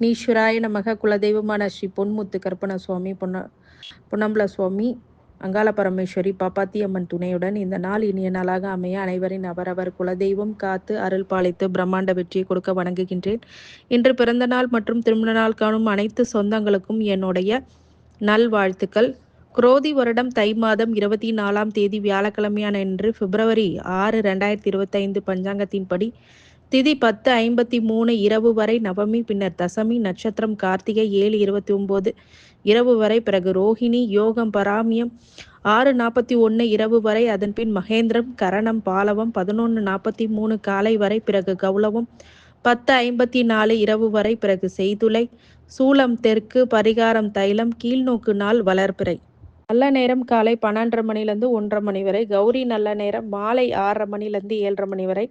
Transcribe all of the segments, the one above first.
விக்னேஸ்வராய நமக குலதெய்வமான ஸ்ரீ பொன்முத்து கருப்பண சுவாமி பொன்ன பொன்னம்பல சுவாமி அங்காள பரமேஸ்வரி பாப்பாத்தியம்மன் துணையுடன் இந்த நாள் இனிய நாளாக அமைய அனைவரின் அவரவர் குலதெய்வம் காத்து அருள் பாலித்து பிரம்மாண்ட வெற்றியை கொடுக்க வணங்குகின்றேன். இன்று பிறந்த நாள் மற்றும் திருமண நாள் காணும் அனைத்து சொந்தங்களுக்கும் என்னுடைய நல்வாழ்த்துக்கள். குரோதி வருடம் தை மாதம் இருபத்தி நாலாம் தேதி வியாழக்கிழமையான இன்று பிப்ரவரி ஆறு ரெண்டாயிரத்தி இருபத்தைந்து பஞ்சாங்கத்தின்படி திதி பத்து ஐம்பத்தி மூணு இரவு வரை நவமி பின்னர் தசமி நட்சத்திரம் கார்த்திகை ஏழு இருபத்தி ஒம்பது இரவு வரை பிறகு ரோஹிணி யோகம் பராமியம் ஆறு நாற்பத்தி ஒன்று இரவு வரை அதன் பின் மகேந்திரம் கரணம் பாலவம் பதினொன்று நாற்பத்தி மூணு காலை வரை பிறகு கௌலவம் பத்து ஐம்பத்தி நாலு இரவு வரை பிறகு செய்துளை சூளம் தெற்கு பரிகாரம் தைலம் கீழ்நோக்கு நாள் வளர்பிறை. நல்ல நேரம் காலை பன்னெண்டரை மணிலேருந்து ஒன்றரை மணி வரை கௌரி நல்ல நேரம் மாலை ஆறரை மணிலேருந்து ஏழரை மணி வரை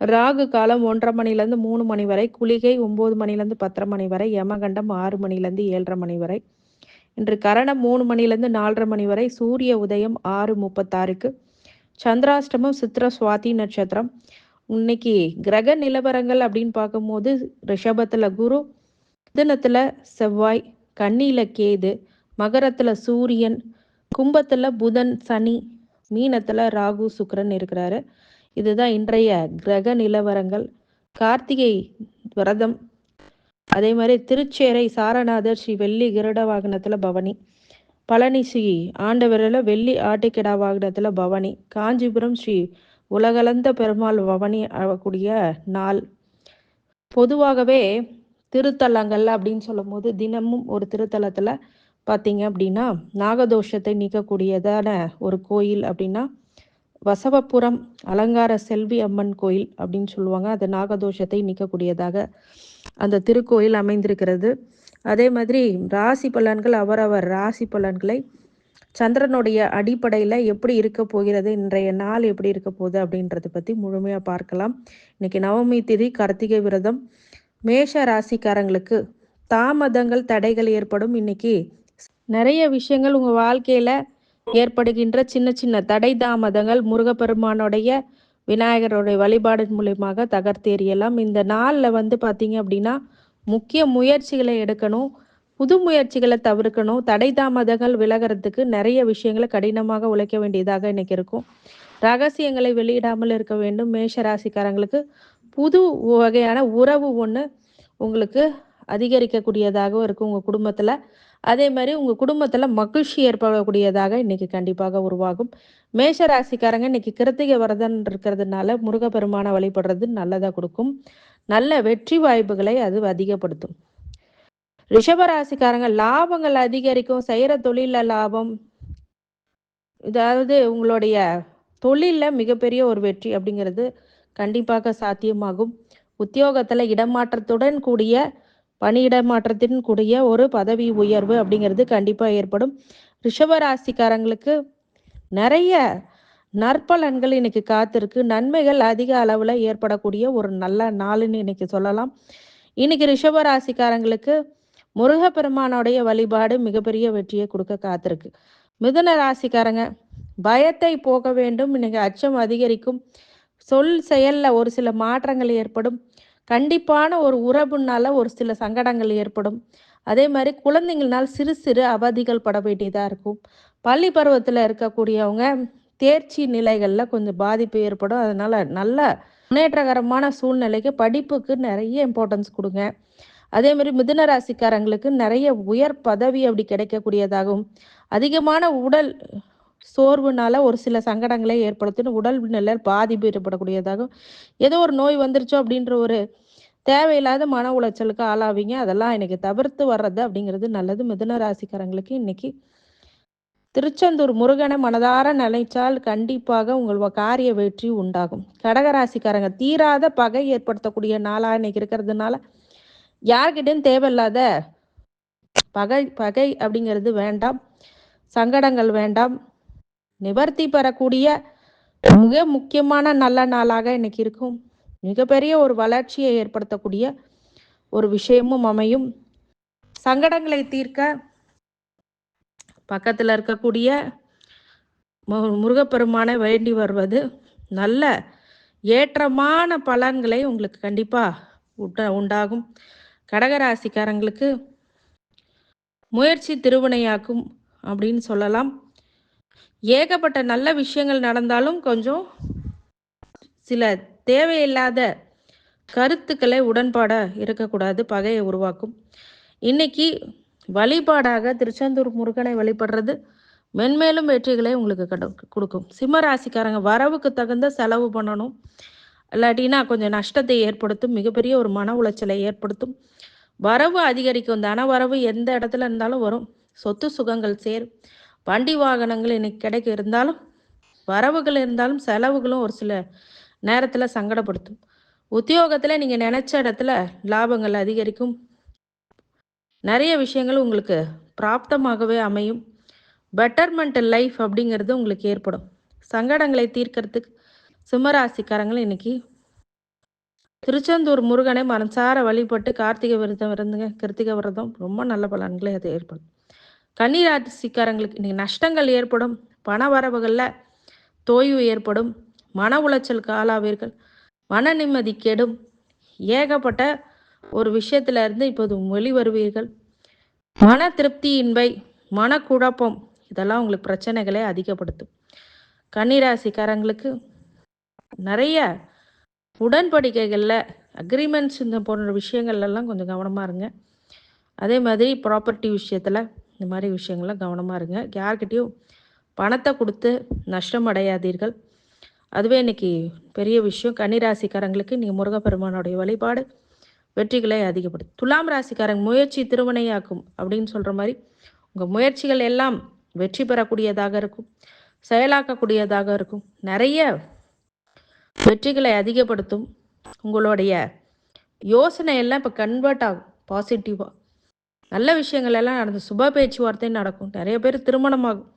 ராகு காலம் ஒன்றரை மணிலேருந்து மூணு மணி வரை குளிகை ஒம்பது மணிலேருந்து பத்தரை மணி வரை யமகண்டம் ஆறு மணிலேருந்து ஏழரை மணி வரை. இன்று கரணம் மூணு மணிலேருந்து நாலரை மணி வரை சூரிய உதயம் ஆறு முப்பத்தாறுக்கு. சந்திராஷ்டமம் சித்திர சுவாதி நட்சத்திரம். இன்னைக்கு கிரக நிலவரங்கள் அப்படின்னு பார்க்கும்போது ரிஷபத்தில் குரு தினத்தில் செவ்வாய் கண்ணியில் கேது மகரத்தில் சூரியன் கும்பத்தில் புதன் சனி மீனத்தில் ராகு சுக்கரன் இருக்கிறாரு. இதுதான் இன்றைய கிரக நிலவரங்கள். கார்த்திகை விரதம். அதே மாதிரி திருச்சேரை சாரநாதர் ஸ்ரீ வெள்ளி கிருட வாகனத்தில் பவனி. பழனி ஸ்ரீ ஆண்டவரில் வெள்ளி ஆட்டுக்கிடா வாகனத்தில் பவனி. காஞ்சிபுரம் ஸ்ரீ உலகளந்த பெருமாள் பவனி ஆகக்கூடிய நாள். பொதுவாகவே திருத்தலங்கள் அப்படின்னு சொல்லும் போது தினமும் ஒரு திருத்தலத்தில் பார்த்தீங்க அப்படின்னா நாகதோஷத்தை நீக்கக்கூடியதான ஒரு கோயில் அப்படின்னா வசவபுரம் அலங்கார செல்வி அம்மன் கோயில் அப்படின்னு சொல்லுவாங்க. அது நாகதோஷத்தை நீக்கக்கூடியதாக அந்த திருக்கோயில் அமைந்திருக்கிறது. அதே மாதிரி ராசி பலன்கள் அவரவர் ராசி பலன்களை சந்திரனுடைய அடிப்படையில் எப்படி இருக்க போகிறது இன்றைய நாள் எப்படி இருக்க போகுது அப்படின்றத பற்றி முழுமையாக பார்க்கலாம். இன்னைக்கு நவமி திதி கார்த்திகை விரதம். மேஷ ராசிக்காரங்களுக்கு தாமதங்கள் தடைகள் ஏற்படும். இன்னைக்கு நிறைய விஷயங்கள் உங்கள் வாழ்க்கையில் ஏற்படுகின்ற சின்ன சின்ன தடை தாமதங்கள் முருகப்பெருமானுடைய விநாயகருடைய வழிபாடு மூலியமாக தகர்த்தேறியலாம் இந்த நாளில் வந்து பார்த்தீங்க அப்படின்னா முக்கிய முயற்சிகளை எடுக்கணும். புது முயற்சிகளை தவிர்க்கணும். தடை தாமதங்கள் விலகிறதுக்கு நிறைய விஷயங்களை கடினமாக உழைக்க வேண்டியதாக இன்னைக்கு இருக்கும். ரகசியங்களை வெளியிடாமல் இருக்க வேண்டும். மேஷ ராசிக்காரங்களுக்கு புது வகையான உறவு ஒன்று உங்களுக்கு அதிகரிக்கக்கூடியதாகவும் இருக்கும். உங்கள் குடும்பத்தில் அதே மாதிரி உங்கள் குடும்பத்தில் மகிழ்ச்சி ஏற்படக்கூடியதாக இன்றைக்கி கண்டிப்பாக உருவாகும். மேஷ ராசிக்காரங்க இன்றைக்கி கிருத்திகை வரதன் இருக்கிறதுனால முருகப்பெருமானை வழிபடுறது நல்லதாக கொடுக்கும். நல்ல வெற்றி வாய்ப்புகளை அது அதிகப்படுத்தும். ரிஷபராசிக்காரங்க லாபங்கள் அதிகரிக்கும். செய்கிற தொழிலில் லாபம். இதாவது உங்களுடைய தொழிலில் மிகப்பெரிய ஒரு வெற்றி அப்படிங்கிறது கண்டிப்பாக சாத்தியமாகும். உத்தியோகத்தில் இடமாற்றத்துடன் கூடிய பணியிட மாற்றத்தின் கூடிய ஒரு பதவி உயர்வு அப்படிங்கிறது கண்டிப்பாக ஏற்படும். ரிஷபராசிக்காரங்களுக்கு நிறைய நற்பலன்கள் இன்னைக்கு காத்திருக்கு. நன்மைகள் அதிக அளவில் ஏற்படக்கூடிய ஒரு நல்ல நாளுன்னு இன்னைக்கு சொல்லலாம். இன்னைக்கு ரிஷபராசிக்காரங்களுக்கு முருகப்பெருமானோடைய வழிபாடு மிகப்பெரிய வெற்றியை கொடுக்க காத்திருக்கு. மிதுன ராசிக்காரங்க பயத்தை போக வேண்டும். இன்னைக்கு அச்சம் அதிகரிக்கும். சொல் செயலில் ஒரு சில மாற்றங்கள் ஏற்படும். கண்டிப்பான ஒரு உறவுனால ஒரு சில சங்கடங்கள் ஏற்படும். அதே மாதிரி குழந்தைங்களால் சிறு சிறு அவதிகள் பட வேண்டியதாக இருக்கும். பள்ளி பருவத்தில் இருக்கக்கூடியவங்க தேர்ச்சி நிலைகளில் கொஞ்சம் பாதிப்பு ஏற்படும். அதனால் நல்ல முன்னேற்றகரமான சூழ்நிலைக்கு படிப்புக்கு நிறைய இம்பார்ட்டன்ஸ் கொடுங்க. அதே மாதிரி மிதுன ராசிக்காரங்களுக்கு நிறைய உயர் பதவி அப்படி கிடைக்கக்கூடியதாகவும் அதிகமான உடல் சோர்வுனால ஒரு சில சங்கடங்களை ஏற்படுத்தின உடல் நிலை பாதிப்பு ஏற்படக்கூடியதாகும் ஏதோ ஒரு நோய் வந்துருச்சோ அப்படின்ற ஒரு தேவையில்லாத மன உளைச்சலுக்கு ஆளாவீங்க. அதெல்லாம் இன்னைக்கு தவிர்த்து வர்றது அப்படிங்கிறது நல்லது. மிதுன ராசிக்காரங்களுக்கு இன்னைக்கு திருச்செந்தூர் முருகனை மனதார நினைச்சால் கண்டிப்பாக உங்கள் காரிய வெற்றி உண்டாகும். கடகராசிக்காரங்க தீராத பகை ஏற்படுத்தக்கூடிய நாளாக இன்னைக்கு இருக்கிறதுனால யார்கிட்டையும் தேவையில்லாத பகை பகை அப்படிங்கிறது வேண்டாம். சங்கடங்கள் வேண்டாம். நிவர்த்தி பெறக்கூடிய மிக முக்கியமான நல்ல நாளாக இன்னைக்கு இருக்கும். மிகப்பெரிய ஒரு வளர்ச்சியை ஏற்படுத்தக்கூடிய ஒரு விஷயமும் அமையும். சங்கடங்களை தீர்க்க பக்கத்தில் இருக்கக்கூடிய முருகப்பெருமானை வேண்டி வருவது நல்ல ஏற்றமான பலன்களை உங்களுக்கு கண்டிப்பாக உண்டாகும். கடகராசிக்காரங்களுக்கு முயற்சி திருவினையாக்கும் அப்படின்னு சொல்லலாம். ஏகப்பட்ட நல்ல விஷயங்கள் நடந்தாலும் கொஞ்சம் சில தேவையில்லாத கருத்துக்களை உடன்பாட இருக்கக்கூடாது பகையை உருவாக்கும். இன்னைக்கு வழிபாடாக திருச்செந்தூர் முருகனை வழிபடுறது மென்மேலும் வெற்றிகளை உங்களுக்கு கட கொடுக்கும். சிம்ம ராசிக்காரங்க வரவுக்கு தகுந்த செலவு பண்ணணும். இல்லாட்டினா கொஞ்சம் நஷ்டத்தை ஏற்படுத்தும் மிகப்பெரிய ஒரு மன உளைச்சலை ஏற்படுத்தும். வரவு அதிகரிக்கும். தன வரவு எந்த இடத்துல இருந்தாலும் வரும். சொத்து சுகங்கள் சேரும். வண்டி வாகனங்கள் இன்னைக்கு கிடைக்க இருந்தாலும் வரவுகள் இருந்தாலும் செலவுகளும் ஒரு சில நேரத்தில் சங்கடப்படுத்தும். உத்தியோகத்தில் நீங்கள் நினச்ச இடத்துல லாபங்கள் அதிகரிக்கும். நிறைய விஷயங்கள் உங்களுக்கு பிராப்தமாகவே அமையும். பெட்டர்மெண்ட் லைஃப் அப்படிங்கிறது உங்களுக்கு ஏற்படும். சங்கடங்களை தீர்க்கறதுக்கு சிம்மராசிக்காரங்கள் இன்னைக்கு திருச்செந்தூர் முருகனை மனசார வழிபட்டு கார்த்திகை விரதம் இருந்துங்க. கிருத்திகை விரதம் ரொம்ப நல்ல பலன்களை அது ஏற்படும். கன்னிராசிக்காரங்களுக்கு இன்னைக்கு நஷ்டங்கள் ஏற்படும். பண வரவுகளில் தோய்வு ஏற்படும். மன உளைச்சலுக்கு ஆளாவீர்கள் மன நிம்மதி கெடும். ஏகப்பட்ட ஒரு விஷயத்துல இருந்து இப்போது வெளிவருவீர்கள் மன திருப்தியின்மை மனக்குழப்பம் இதெல்லாம் உங்களுக்கு பிரச்சனைகளை அதிகப்படுத்தும். கன்னிராசிக்காரங்களுக்கு நிறைய உடன்படிக்கைகளில் அக்ரிமெண்ட்ஸ் இந்த போன்ற விஷயங்கள்லாம் கொஞ்சம் கவனமாக இருங்க. அதே மாதிரி ப்ராப்பர்ட்டி விஷயத்தில் இந்த மாதிரி விஷயங்கள்லாம் கவனமாக இருங்க. யார்கிட்டையும் பணத்தை கொடுத்து நஷ்டம் அடையாதீர்கள். அதுவே இன்னைக்கு பெரிய விஷயம். கன்னிராசிக்காரங்களுக்கு நீங்கள் முருகப்பெருமானுடைய வழிபாடு வெற்றிகளை அதிகப்படுத்தும் துலாம் ராசிக்காரங்க முயற்சி திருமணையாக்கும் அப்படின்னு சொல்கிற மாதிரி உங்கள் முயற்சிகள் எல்லாம் வெற்றி பெறக்கூடியதாக இருக்கும். செயலாக்கக்கூடியதாக இருக்கும். நிறைய வெற்றிகளை அதிகப்படுத்தும். உங்களுடைய யோசனை எல்லாம் இப்போ கன்வெர்ட் ஆகும். பாசிட்டிவாக நல்ல விஷயங்கள் எல்லாம் நடந்து சுப பேச்சுவார்த்தை நடக்கும். நிறைய பேர் திருமணமாகும்.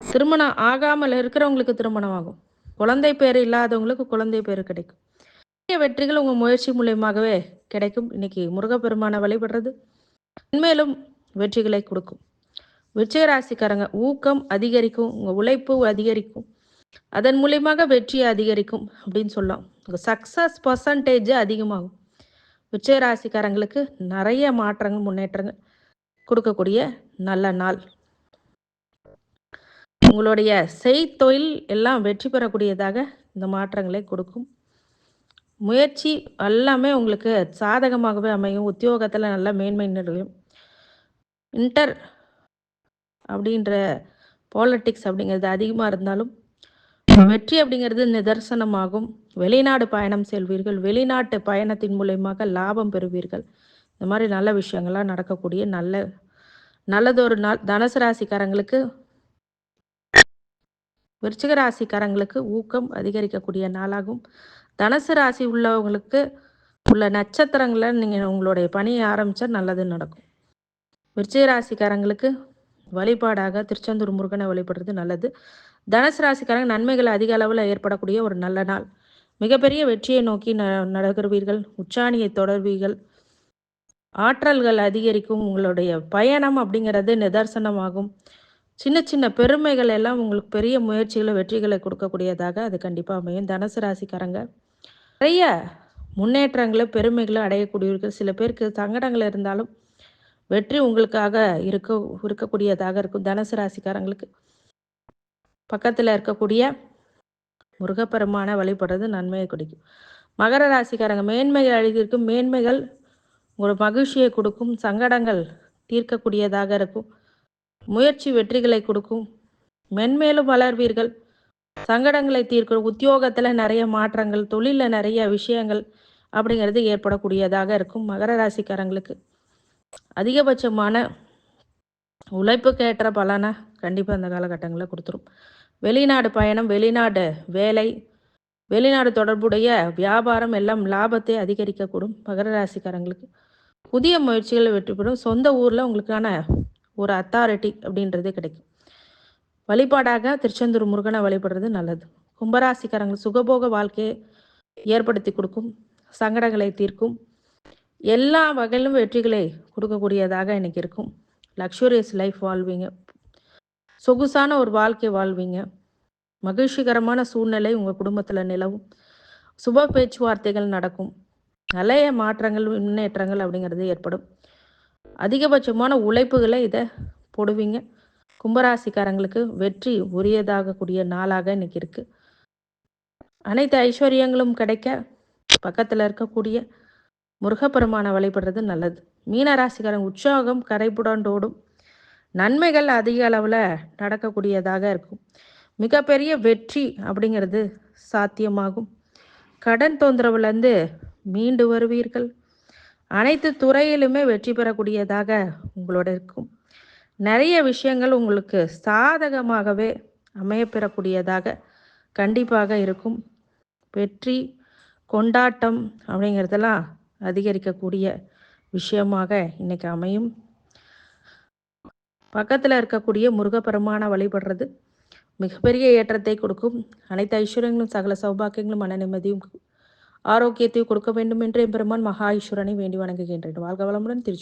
திருமணம் ஆகாமல் இருக்கிறவங்களுக்கு திருமணம் ஆகும். குழந்தை பேர் இல்லாதவங்களுக்கு குழந்தை பேர் கிடைக்கும். நிறைய வெற்றிகள் உங்கள் முயற்சி மூலியமாகவே கிடைக்கும். இன்னைக்கு முருகப்பெருமானை வழிபடுறது மேலும் வெற்றிகளை கொடுக்கும். விருச்சிகராசிக்காரங்க ஊக்கம் அதிகரிக்கும் உங்கள் உழைப்பு அதிகரிக்கும். அதன் மூலியமாக வெற்றி அதிகரிக்கும் அப்படின்னு சொல்லலாம். உங்கள் சக்ஸஸ் பர்சன்டேஜ் அதிகமாகும். விருச்சிகராசிக்காரங்களுக்கு நிறைய மாற்றங்கள் முன்னேற்றங்கள் கொடுக்கக்கூடிய நல்ல நாள். உங்களுடைய செய்தொழில் எல்லாம் வெற்றி பெறக்கூடியதாக இந்த மாற்றங்களை கொடுக்கும். முயற்சி எல்லாமே உங்களுக்கு சாதகமாகவே அமையும். உத்தியோகத்தில் நல்ல மேன்மை நிலையும் இன்டர் அப்படின்ற பாலிட்டிக்ஸ் அப்படிங்கிறது அதிகமாக இருந்தாலும் வெற்றி அப்படிங்கிறது நிதர்சனமாகும். வெளிநாடு பயணம் செல்வீர்கள். வெளிநாட்டு பயணத்தின் மூலயமாக லாபம் பெறுவீர்கள். இந்த மாதிரி நல்ல விஷயங்கள்லாம் நடக்கக்கூடிய நல்ல நல்லதொரு நாள். தனுசு ராசிக்காரங்களுக்கு விருச்சிக ராசிக்காரங்களுக்கு ஊக்கம் அதிகரிக்கக்கூடிய நாளாகும். தனுசு ராசி உள்ளவங்களுக்கு உள்ள நட்சத்திரங்களை நீங்கள் உங்களுடைய பணியை ஆரம்பித்தா நல்லது நடக்கும். விருச்சிக ராசிக்காரங்களுக்கு வழிபாடாக திருச்செந்தூர் முருகனை வழிபடுறது நல்லது. தனுசு ராசிக்காரங்க நன்மைகள் அதிக அளவில் ஏற்படக்கூடிய ஒரு நல்ல நாள். மிகப்பெரிய வெற்றியை நோக்கி ந நடகிறவீர்கள் உச்சாணியை தொடர்வீர்கள். ஆற்றல்கள் அதிகரிக்கும். உங்களுடைய பயணம் அப்படிங்கிறது நிதர்சனமாகும். சின்ன சின்ன பெருமைகள் எல்லாம் உங்களுக்கு பெரிய முயற்சிகளை வெற்றிகளை கொடுக்கக்கூடியதாக அது கண்டிப்பாக அமையும். தனுசு ராசிக்காரங்க. நிறைய முன்னேற்றங்களை பெருமைகளை அடையக்கூடியவர்கள். சில பேருக்கு சங்கடங்கள் இருந்தாலும் வெற்றி உங்களுக்காக இருக்க இருக்கக்கூடியதாக இருக்கும் தனுசு ராசிக்காரங்களுக்கு. பக்கத்தில் இருக்கக்கூடிய முருகப்பெருமான வழிபடுறது நன்மையை கொடுக்கும். மகர ராசிக்காரங்க மேன்மைகள் அழிதிருக்கும் மேன்மைகள் ஒரு மகிழ்ச்சியை கொடுக்கும். சங்கடங்கள் தீர்க்கக்கூடியதாக இருக்கும். முயற்சி வெற்றிகளை கொடுக்கும். மென்மேலும் வளர்வீர்கள். சங்கடங்களை தீர்க்கும். உத்தியோகத்தில் நிறைய மாற்றங்கள் தொழிலில் நிறைய விஷயங்கள் அப்படிங்கிறது ஏற்படக்கூடியதாக இருக்கும் மகர ராசிக்காரங்களுக்கு. அதிகபட்சமான உழைப்புக்கு ஏற்ற பலனை கண்டிப்பாக அந்த காலகட்டங்களில் கொடுத்துரும். வெளிநாடு பயணம் வெளிநாடு வேலை வெளிநாடு தொடர்புடைய வியாபாரம் எல்லாம் லாபத்தை அதிகரிக்கக்கூடும் மகர ராசிக்காரங்களுக்கு. புதிய முயற்சிகள் வெற்றி பெறும். சொந்த ஊரில் உங்களுக்கான ஒரு அத்தாரிட்டி அப்படின்றது கிடைக்கும். வழிபாடாக திருச்செந்தூர் முருகனை வழிபடுறது நல்லது. கும்பராசிக்காரங்க சுகபோக வாழ்க்கையை ஏற்படுத்தி கொடுக்கும் சங்கடங்களை தீர்க்கும். எல்லா வகையிலும் வெற்றிகளை கொடுக்கக்கூடியதாக எனக்கு இருக்கும். லக்ஸூரியஸ் லைஃப் வாழ்வீங்க. சொகுசான ஒரு வாழ்க்கை வாழ்வீங்க. மகிழ்ச்சிகரமான சூழ்நிலை உங்கள் குடும்பத்தில் நிலவும். சுப பேச்சுவார்த்தைகள் நடக்கும். நிறைய மாற்றங்கள் முன்னேற்றங்கள் அப்படிங்கிறது ஏற்படும். அதிகபட்சமான உழைப்புகளை இதை போடுவீங்க. கும்பராசிக்காரங்களுக்கு வெற்றி உரியதாகக்கூடிய நாளாக இன்னைக்கு இருக்குது அனைத்து ஐஸ்வர்யங்களும் கிடைக்க பக்கத்தில் இருக்கக்கூடிய முருகப்பெருமானை வழிபடுறது நல்லது. மீனராசிக்காரங்க உற்சாகம் கரைபுடண்டோடும் நன்மைகள் அதிக அளவில் நடக்கக்கூடியதாக இருக்கும். மிகப்பெரிய வெற்றி அப்படிங்கிறது சாத்தியமாகும். கடன் தொந்தரவுலேருந்து மீண்டு வருவீர்கள். அனைத்து துறையிலுமே வெற்றி பெறக்கூடியதாக உங்களோட இருக்கும். நிறைய விஷயங்கள் உங்களுக்கு சாதகமாகவே அமையப்பெறக்கூடியதாக கண்டிப்பாக இருக்கும். வெற்றி கொண்டாட்டம் அப்படிங்கிறதெல்லாம் அதிகரிக்கக்கூடிய விஷயமாக இன்னைக்கு அமையும். பக்கத்தில் இருக்கக்கூடிய முருகப்பெருமான வழிபடுறது மிகப்பெரிய ஏற்றத்தை கொடுக்கும். அனைத்து ஐஸ்வர்யங்களும் சகல சௌபாக்கியங்களும் மன நிம்மதியும் ஆரோக்கியத்தை கொடுக்க வேண்டும் என்று எம்பெருமான் மகா ஈஸ்வரனை வேண்டி வணங்குகின்றேன் வாழ்க வளமுடன் திருச்சி